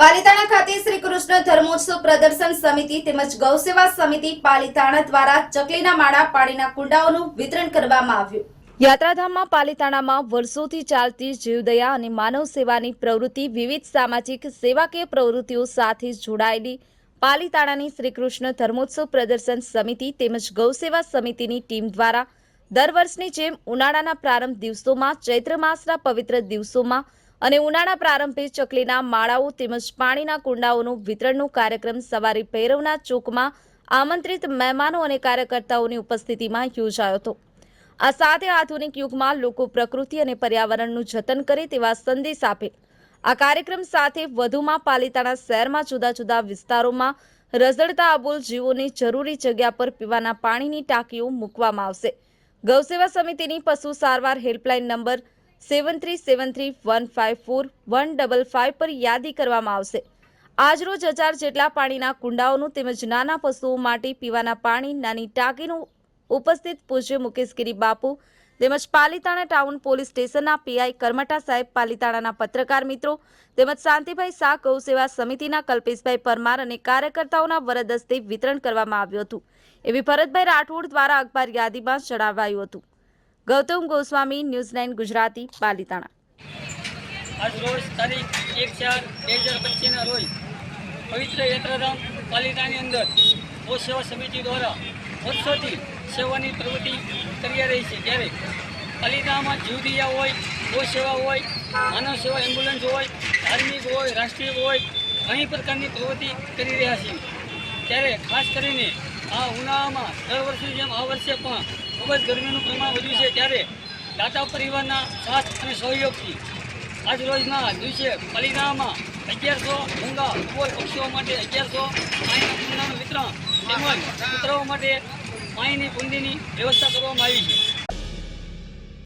પાલિતાણા ખાતે શ્રી કૃષ્ણ ધર્મોત્સવ પ્રદર્શન સમિતિ તેમજ ગૌસેવા સમિતિ પાલિતાણા દ્વારા ચકલીના માળા પાણીના કુંડાઓનું વિતરણ કરવામાં આવ્યું. યાત્રાધામમાં પાલિતાણામાં વર્ષોથી ચાલતી જીવદયા અને માનવ સેવાની પ્રવૃત્તિ વિવિધ સામાજિક સેવાકીય પ્રવૃત્તિઓ સાથે જોડાયેલી પાલિતાણાની શ્રી ધર્મોત્સવ પ્રદર્શન સમિતિ તેમજ ગૌસેવા સમિતિની ટીમ દ્વારા દર વર્ષની જેમ ઉનાળાના પ્રારંભ દિવસોમાં ચૈત્ર માસના પવિત્ર દિવસોમાં અને ઉનાળા પ્રારંભે ચકલીના માળાઓ તેમજ પાણીના કુંડાઓનું વિતરણનો કાર્યક્રમ સવારે ભૈરવના ચોકમાં આમંત્રિત મહેમાનો અને કાર્યકર્તાઓની ઉપસ્થિતિમાં યોજાયો હતો. આ સાથે આધુનિક યુગમાં લોકો પ્રકૃતિ અને પર્યાવરણનું જતન કરે તેવા સંદેશ આપે. આ કાર્યક્રમ સાથે વધુમાં પાલિતાણા શહેરમાં જુદા જુદા વિસ્તારોમાં રઝળતા અબોલ જીવોને જરૂરી જગ્યા પર પીવાના પાણીની ટાંકીઓ મૂકવામાં આવશે. ગૌસેવા સમિતિની પશુ સારવાર helpline number seven three seven three one five four one double five પર યાદી કરવામાં આવશે. આજરોજ હજાર જેટલા પાણીના કુંડાઓનું તેમજ નાના પશુઓ માટે પીવાના પાણી, નાની ટાંકીનું ઉપસ્થિત પૂજ્ય મુકેશગીરી બાપુ તેમજ પાલિતાણા ટાઉન પોલીસ સ્ટેશનના પીઆઈ કરમટા સાહેબ, પાલિતાણાના પત્રકાર મિત્રો તેમજ શાંતિભાઈ શાહ ગૌસેવા સમિતિના કલ્પેશભાઈ પરમાર અને કાર્યકર્તાઓના વરદ હસ્તે વિતરણ કરવામાં આવ્યું હતું. એવી ભરતભાઈ રાઠોડ દ્વારા અખબાર યાદીમાં જણાવાયું હતું. Gautam Goswami, news nine Gujarati, Palitana. આજ રોજ તારીખ એક ચાર બે હજાર પચીસના રોજ પવિત્ર યાત્રાધામ પાલિતાની અંદર ગૌ સેવા સમિતિ દ્વારા વર્ષોથી સેવાની પ્રવૃત્તિ કરી રહી છે. ત્યારે પાલિતાણામાં જીવદિયા હોય, ગૌ સેવા હોય, માનવ સેવા એમ્બ્યુલન્સ હોય, ધાર્મિક હોય, રાષ્ટ્રીય હોય, ઘણી પ્રકારની પ્રવૃત્તિ કરી રહ્યા છે. ત્યારે ખાસ કરીને આ ઉનાળામાં દર વર્ષની જેમ આ વર્ષે પણ ખૂબ જ ગરમીનું પ્રમાણ વધ્યું છે ત્યારે દાતા પરિવારના સાથ અને સહયોગથી આજ રોજના દિવસે પાલિતાણામાં અગિયારસો મૂંગા ઉપર પક્ષીઓ માટે અગિયારસો પાણીના કુંડાનું વિતરણ તેમજ કૂતરાઓ માટે પાણીની કુંડીની વ્યવસ્થા કરવામાં આવી છે.